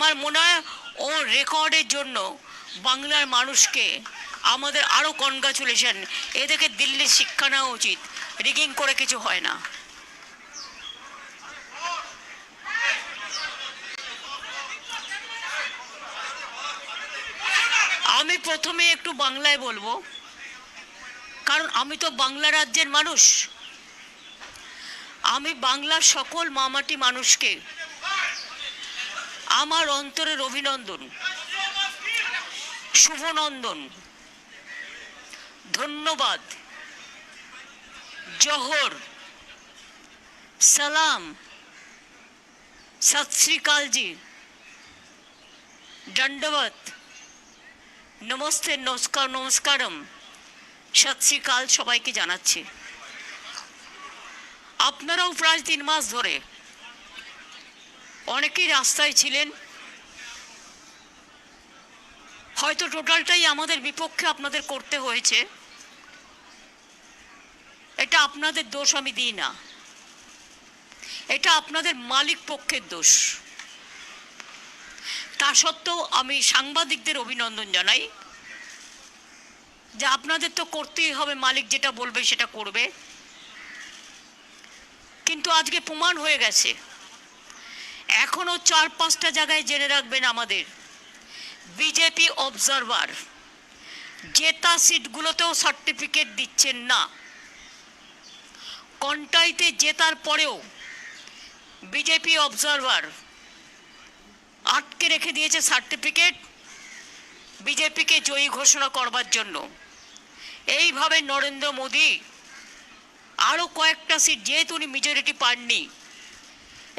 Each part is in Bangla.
আমার মনে হয় ও রেকর্ডের জন্য বাংলার মানুষকে আমাদের আরও কনগ্রাচুলেশন এদেরকে দিল্লির শিক্ষা নেওয়া উচিত। রিগিং করে কিছু হয় না। আমি প্রথমে একটু বাংলায় বলব। কারণ আমি তো বাংলা রাজ্যের মানুষ। আমি বাংলার সকল মামাটি মানুষকে আমার অন্তরের অভিনন্দন। শুভনন্দন। ধন্যবাদ। জহর। সালাম। সত শ্রীকালজি দণ্ডবত নমস্তে, নমস্কার, নমস্কারম। সত শ্রীকাল সবাইকে জানাচ্ছি। আপনারাও প্রায় তিন মাস ধরে অনেকেই রাস্তায় ছিলেন। হয়তো টোটালটাই আমাদের বিপক্ষে আপনাদের করতে হয়েছে। এটা আপনাদের দোষ, আমি দিই না। এটা আপনাদের মালিক পক্ষের দোষ। তা সত্ত্বেও আমি সাংবাদিকদের অভিনন্দন জানাই যে আপনাদের তো করতেই হবে, মালিক যেটা বলবে সেটা করবে। কিন্তু আজকে প্রমাণ হয়ে গেছে। এখনও চার পাঁচটা জায়গায় জেনে রাখবেন আমাদের। বিজেপি অবজারভার জেতা সিটগুলোতেও সার্টিফিকেট দিচ্ছেন না। কন্টাইতে জেতার পরেও বিজেপি অবজারভার আটকে রেখে দিয়েছে সার্টিফিকেট বিজেপিকে জয়ী ঘোষণা করবার জন্য। এইভাবে নরেন্দ্র মোদী আরও কয়েকটা সিট, যেহেতু উনি মেজরিটি পাননি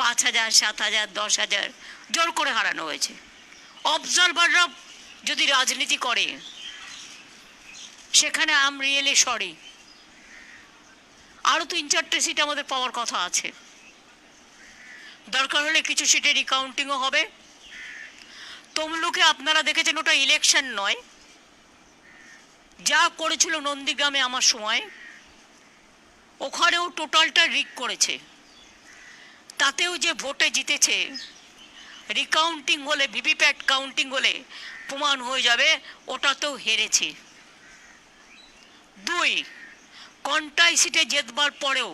পাঁচ হাজার, সাত হাজার, দশ হাজার জোর করে হারানো হয়েছে। অবজারভাররা যদি রাজনীতি করে, সেখানে আম রিয়েলি সরি আরও তিন, চারটে সিট আমাদের পাওয়ার কথা আছে। দরকার হলে কিছু সিটে রিকাউন্টিংও হবে। তমলুকে আপনারা দেখেছেন, ওটা ইলেকশন নয়। যা করেছিল নন্দীগ্রামে আমার সময়, ওখানেও টোটালটা রিক করেছে। তাতেও যে ভোটে জিতেছে রিকাউন্টিং হলে, ভিভিপ্যাট কাউন্টিং হলে প্রমাণ হয়ে যাবে, ওটাতেও হেরেছে। দুই কন্টাই সিটে জেতবার পরেও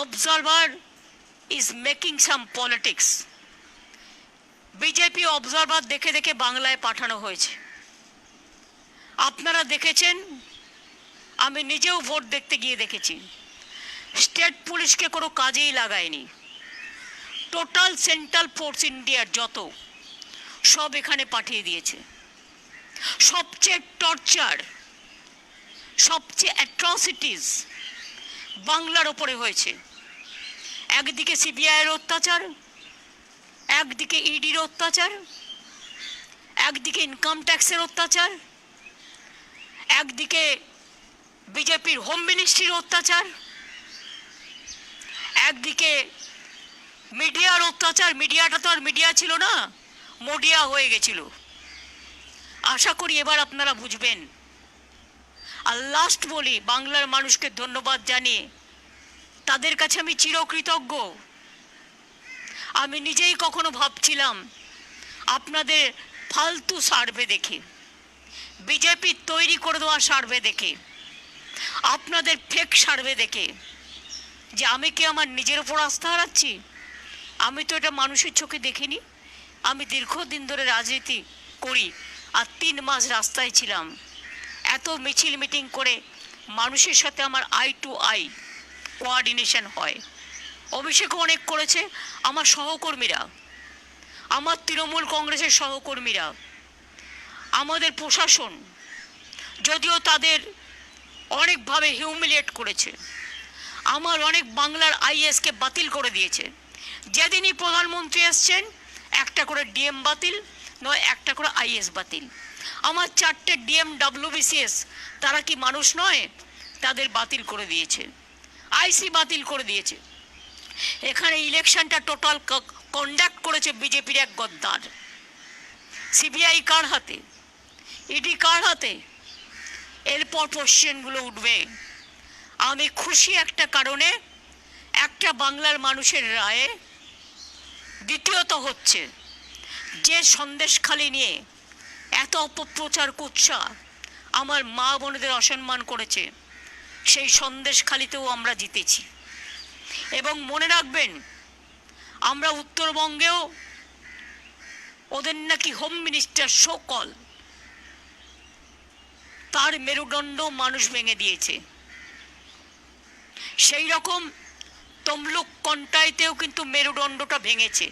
observer is making some politics BJP observer দেখে দেখে বাংলায় পাঠানো হয়েছে। আপনারা দেখেছেন, আমি নিজেও ভোট দেখতে গিয়ে দেখেছি। স্টেট পুলিশকে কোনো কাজেই লাগায়নি। টোটাল সেন্ট্রাল ফোর্স ইন্ডিয়ার যত, সব এখানে পাঠিয়ে দিয়েছে। সবচেয়ে টর্চার, সবচেয়ে অ্যাট্রসিটিস বাংলার ওপরে হয়েছে। একদিকে সিবিআইয়ের অত্যাচার, একদিকে ইডির অত্যাচার, একদিকে ইনকাম ট্যাক্সের অত্যাচার, একদিকে বিজেপির হোম মিনিস্ট্রির অত্যাচার একদিকে মিডিয়ার অত্যাচার, মিডিয়াটা তো আর মিডিয়া ছিল না, মডিয়া হয়ে গেছিল। আশা করি এবার আপনারা বুঝবেন। আর লাস্ট বলি, বাংলার মানুষকে ধন্যবাদ জানিয়ে, তাদের কাছে আমি চিরকৃতজ্ঞ। আমি নিজেই কখনো ভাবছিলাম, আপনাদের ফালতু সার্ভে দেখে, বিজেপি তৈরি করে দেওয়া সার্ভে দেখে, আপনাদের ফেক সার্ভে দেখে যে আমি কি আমার নিজের উপর আস্থা হারাচ্ছি? আমি তো এটা মানুষের চোখে দেখিনি। আমি দীর্ঘদিন ধরে রাজনীতি করি আর তিন মাস রাস্তায় ছিলাম। এত মিছিল মিটিং করে মানুষের সাথে আমার আই টু আই কোয়ার্ডিনেশন হয়। অভিষেকও অনেক করেছে আমার সহকর্মীরা। আমার তৃণমূল কংগ্রেসের সহকর্মীরা। আমাদের প্রশাসন যদিও তাদের অনেকভাবে হিউমিলিয়েট করেছে। আমার অনেক বাংলার আইএসকে বাতিল করে দিয়েছে। যেদিনই প্রধানমন্ত্রী এসছেন, একটা করে ডিএম বাতিল, নয়, একটা করে আইএস বাতিল। আমার চারটে ডিএম ডাব্লিউবিসিএস তারা কি মানুষ নয়? তাদের বাতিল করে দিয়েছে। আইসি বাতিল করে দিয়েছে। এখানে ইলেকশনটা টোটাল কন্ডাক্ট করেছে বিজেপির এক গদ্দার। সিবিআই কার হাতে? ইডি কার হাতে? এরপর কোশ্চেনগুলো উঠবে। আমি খুশি একটা কারণে একটা বাংলার মানুষের রায়ে দ্বিতীয়ত হচ্ছে যে সন্দেশখালি নিয়ে এত অপপ্রচার কুৎসা আমার মা বোনেদের অসম্মান করেছে, সেই সন্দেশখালিতেও আমরা জিতেছি। এবং মনে রাখবেন, আমরা উত্তরবঙ্গেও ওদের নাকি হোম মিনিস্টার সকল তার মেরুদণ্ড মানুষ ভেঙে দিয়েছে। সেই রকম তমলুক কন্টাইতেও কিন্তু মেরুদণ্ডটা ভেঙেছে।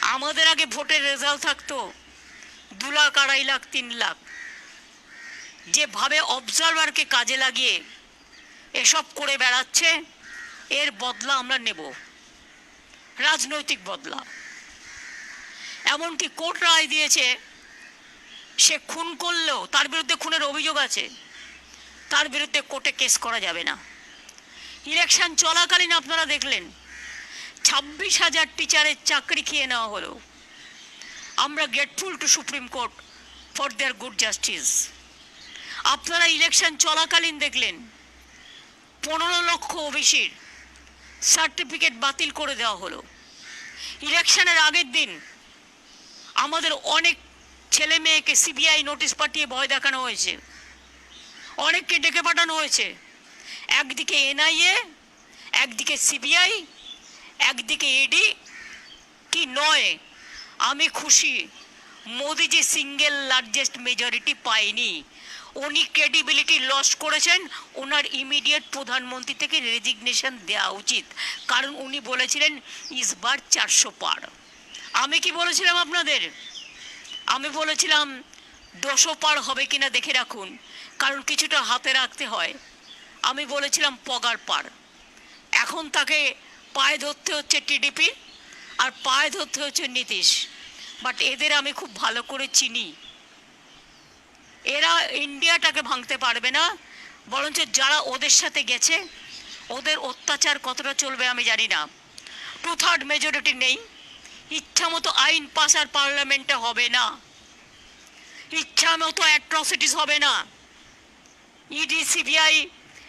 আমাদের আগে ভোটের রেজাল্ট থাকতো দু লাখ, আড়াই লাখ, তিন লাখ। যেভাবে অবজারভারকে কাজে লাগিয়ে এসব করে বেড়াচ্ছে, এর বদলা আমরা নেব। রাজনৈতিক বদলা। এমনকি কোর্ট রায় দিয়েছে, সে খুন করলেও তার বিরুদ্ধে খুনের অভিযোগ আছে, তার বিরুদ্ধে কোর্টে কেস করা যাবে না। ইলেকশন চলাকালীন আপনারা দেখলেন, ছাব্বিশ হাজার টিচারের চাকরি খেয়ে নেওয়া হলো। আমরা grateful to supreme court for their good justice আপনারা ইলেকশন চলাকালীন দেখলেন, পনেরো লক্ষ ওবিসির সার্টিফিকেট বাতিল করে দেওয়া হলো। ইলেকশনের আগের দিন আমাদের অনেক ছেলে মেয়েকে সিবিআই নোটিশ পাঠিয়ে ভয় দেখানো হয়েছে। অনেককে ডেকে পাঠানো হয়েছে। একদিকে এনআইএ, একদিকে সিবিআই, একদিকে ইডি, কি নয়, আমি খুশি। মোদি যে সিঙ্গেল লার্জেস্ট মেজরিটি পায়নি। উনি ক্রেডিবিলিটি লস করেছেন ওনার ইমিডিয়েট প্রধানমন্ত্রী থেকে রেজিগনেশন দেওয়া উচিত। কারণ উনি বলেছিলেন ইসবার চারশো পার। আমি কি বলেছিলাম আপনাদের? আমি বলেছিলাম, দশো পার হবে কিনা দেখে রাখুন। কারণ কিছুটা হাতে রাখতে হয়। আমি বলেছিলাম পগার পার। এখন তাকে পায়ে ধরতে হচ্ছে টিডিপি আর পায়ে ধরতে হচ্ছে নীতিশ। বাট এদের আমি খুব ভালো করে চিনি। এরা ইন্ডিয়াটাকে ভাঙতে পারবে না, বরঞ্চ যারা ওদের সাথে গেছে, ওদের অত্যাচার কতটা চলবে আমি জানি না। টু থার্ড মেজরিটি নেই। ইচ্ছা মতো আইন পাস আর পার্লামেন্টে হবে না। ইচ্ছা মতো অ্যাট্রসিটিস হবে না। ইডি, সিবিআই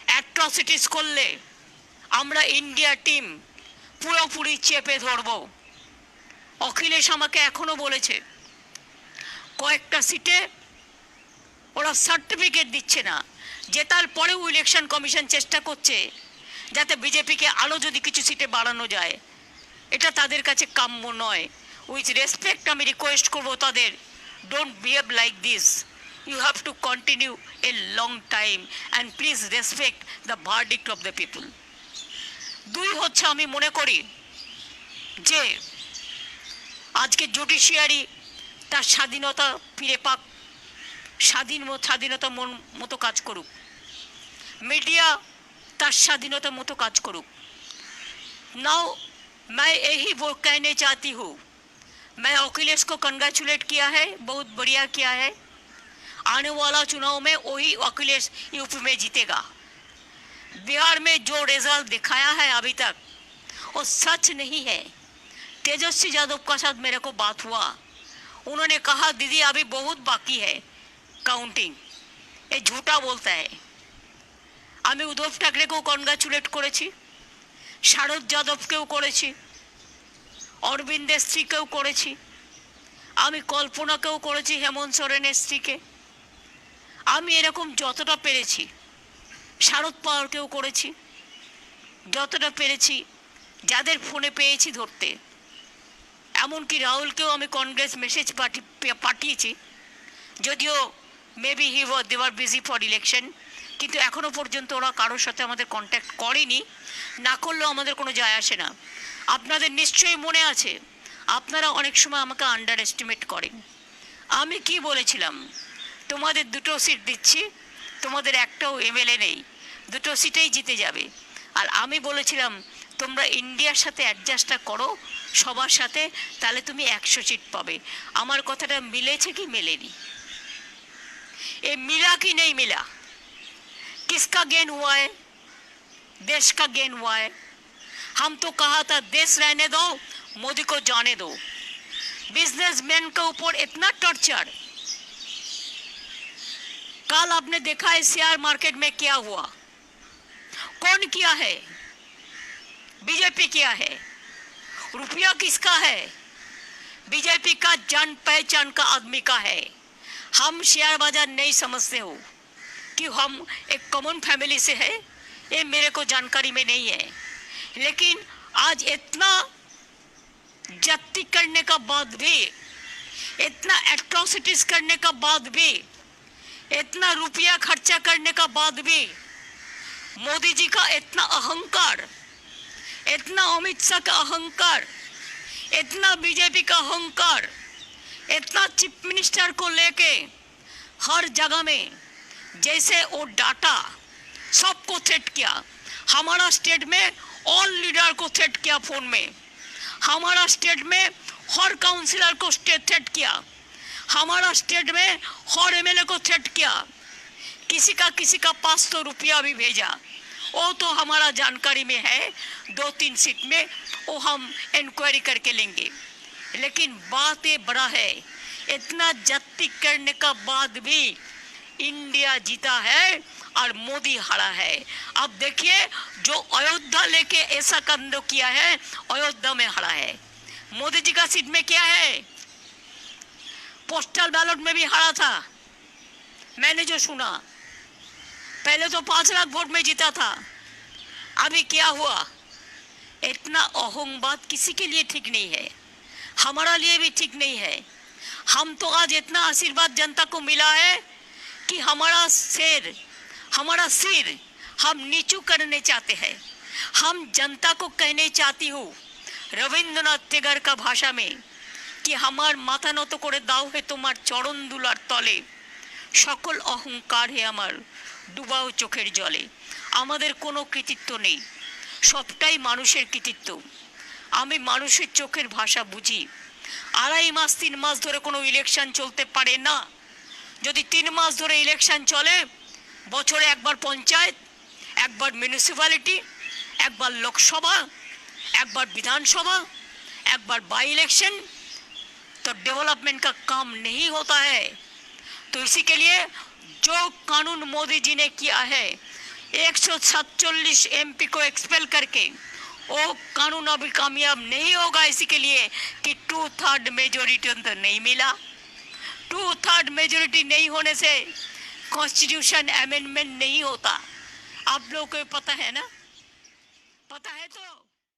অ্যাট্রসিটিস করলে আমরা ইন্ডিয়া টিম পুরোপুরি চেপে ধরব। অখিলেশ আমাকে এখনও বলেছে, কয়েকটা সিটে ওরা সার্টিফিকেট দিচ্ছে না জেতার পরেও ইলেকশন কমিশন চেষ্টা করছে যাতে বিজেপিকে আলো যদি কিছু সিটে বাড়ানো যায়। এটা তাদের কাছে কাম্য নয়। উইথ রেসপেক্ট আমি রিকোয়েস্ট করব তাদের don't behave like this you have to continue a long time and please respect the verdict of the people দুই হচ্ছে আমি মনে করি যে আজকে জুডিশিয়ারি তার স্বাধীনতা ফিরে পাক স্বাধীন ম- স্বাধীনতা মন মতো কাজ করুক মিডিয়া তার স্বাধীনতা মতো কাজ করুক नाउ मैं यही वो कहने चाहती हूँ मैं अखिलेश को कंग्रेचुलेट किया है बहुत बढ़िया किया है आने वाला चुनाव में वही अखिलेश यूपी में जीतेगा बिहार में जो रिजल्ट दिखाया है अभी तक वो सच नहीं है तेजस्वी यादव का साथ मेरे को बात हुआ उन्होंने कहा दीदी अभी बहुत बाकी है काउंटिंग ये झूठा बोलता है আমি উদ্ধব ঠাকরেকেও কনগ্রাচুলেট করেছি শারদ যাদবকেও করেছি অরবিন্দের স্ত্রীকেও করেছি আমি কল্পনাকেও করেছি হেমন্ত সোরেনের স্ত্রীকে আমি এরকম যতটা পেরেছি, শারদ পাওয়ারকেও করেছি, যতটা পেরেছি যাদের ফোনে পেয়েছি ধরতে। এমনকি রাহুলকেও আমি কংগ্রেস মেসেজ পাঠি পাঠিয়েছি, যদিও মেবি হি ওয়ার দেওয়ার বিজি ফর ইলেকশন কিন্তু এখনও পর্যন্ত ওরা কারোর সাথে আমাদের কন্ট্যাক্ট করেনি। না করলেও আমাদের কোনো যায় আসে না। আপনাদের নিশ্চয়ই মনে আছে, আপনারা অনেক সময় আমাকে আন্ডার এস্টিমেট করেন। আমি কি বলেছিলাম? তোমাদের দুটো সিট দিচ্ছি তোমাদের একটাও এমএলএ নেই দুটো সিটেই জিতে যাবে আর আমি বলেছিলাম তোমরা ইন্ডিয়ার সাথে অ্যাডজাস্টটা করো সবার সাথে তাহলে তুমি একশো সিট পাবে আমার কথাটা মিলেছে কি মেলেনি ये मिला कि नहीं मिला किसका गेन हुआ है देश का गेन हुआ है हम तो कहा था देश रहने दो मोदी को जाने दो बिजनेसमैन के ऊपर इतना टॉर्चर कल आपने देखा है शेयर मार्केट में क्या हुआ? कौन किया है? बीजेपी किया है। रुपया किसका है? बीजेपी का जान पहचान का आदमी का है। हम शेयर बाज़ार नहीं समझते हो कि हम एक कॉमन फैमिली से है। ये मेरे को जानकारी में नहीं है। लेकिन आज इतना जब्ती करने का बाद भी, इतना एट्रोसिटीज करने का बाद भी इतना रुपया खर्चा करने का बाद भी मोदी जी का इतना अहंकार, इतना अमित शाह का अहंकार, इतना बीजेपी का अहंकार, इतना चीफ मिनिस्टर को लेके हर जगह में जैसे वो डाटा सबको थ्रेट किया। हमारा स्टेट में ऑल लीडर को थ्रेट किया फ़ोन में। हमारा स्टेट में हर काउंसिलर को थ्रेट किया। हमारा स्टेट में हर एमएलए को थ्रेट किया। किसी का किसी का पास तो रुपया भी भेजा। वो तो हमारा जानकारी में है। दो तीन सीट में वो हम इंक्वायरी करके लेंगे। लेकिन बात ये बड़ा है। इतना जब्ती करने का बाद भी इंडिया जीता है और मोदी हारा है। अब देखिए, जो अयोध्या लेके ऐसा कंद किया है, अयोध्या में हारा है। मोदी जी का सीट में क्या है? पोस्टल बैलेट में भी हारा था। मैंने जो सुना, पहले तो पाँच लाख वोट में जीता था। अभी क्या हुआ? इतना अहंगवाद किसी के लिए ठीक नहीं है। हमारा लिए भी ठीक नहीं है। हम तो आज इतना आशीर्वाद जनता को मिला है कि हमारा शेर, हमारा सिर हम नीचू करने चाहते हैं। हम जनता को कहने चाहती हूँ, रविंद्रनाथ टेगर का भाषा में কি আমার মাথা নত করে দাও হে তোমার চরণ দুলার তলে। সকল অহংকার হে আমার, ডুবাও চোখের জলে। আমাদের কোনো কৃতিত্ব নেই, সবটাই মানুষের কৃতিত্ব। আমি মানুষের চোখের ভাষা বুঝি। আড়াই মাস, তিন মাস ধরে কোনো ইলেকশন চলতে পারে না। যদি তিন মাস ধরে ইলেকশন চলে, বছরে একবার পঞ্চায়েত, একবার মিউনিসিপ্যালিটি একবার লোকসভা, একবার বিধানসভা, একবার বাই ইলেকশন तो डेवलपमेंट का काम नहीं होता है। तो इसी के लिए जो कानून मोदी जी ने किया है, एक सौ को एक्सपेल करके, वो कानून अभी कामयाब नहीं होगा। इसी के लिए कि टू थर्ड मेजोरिटी तो नहीं मिला। टू थर्ड मेजोरिटी नहीं होने से कॉन्स्टिट्यूशन अमेंडमेंट नहीं होता। आप लोगों को पता है ना? पता है तो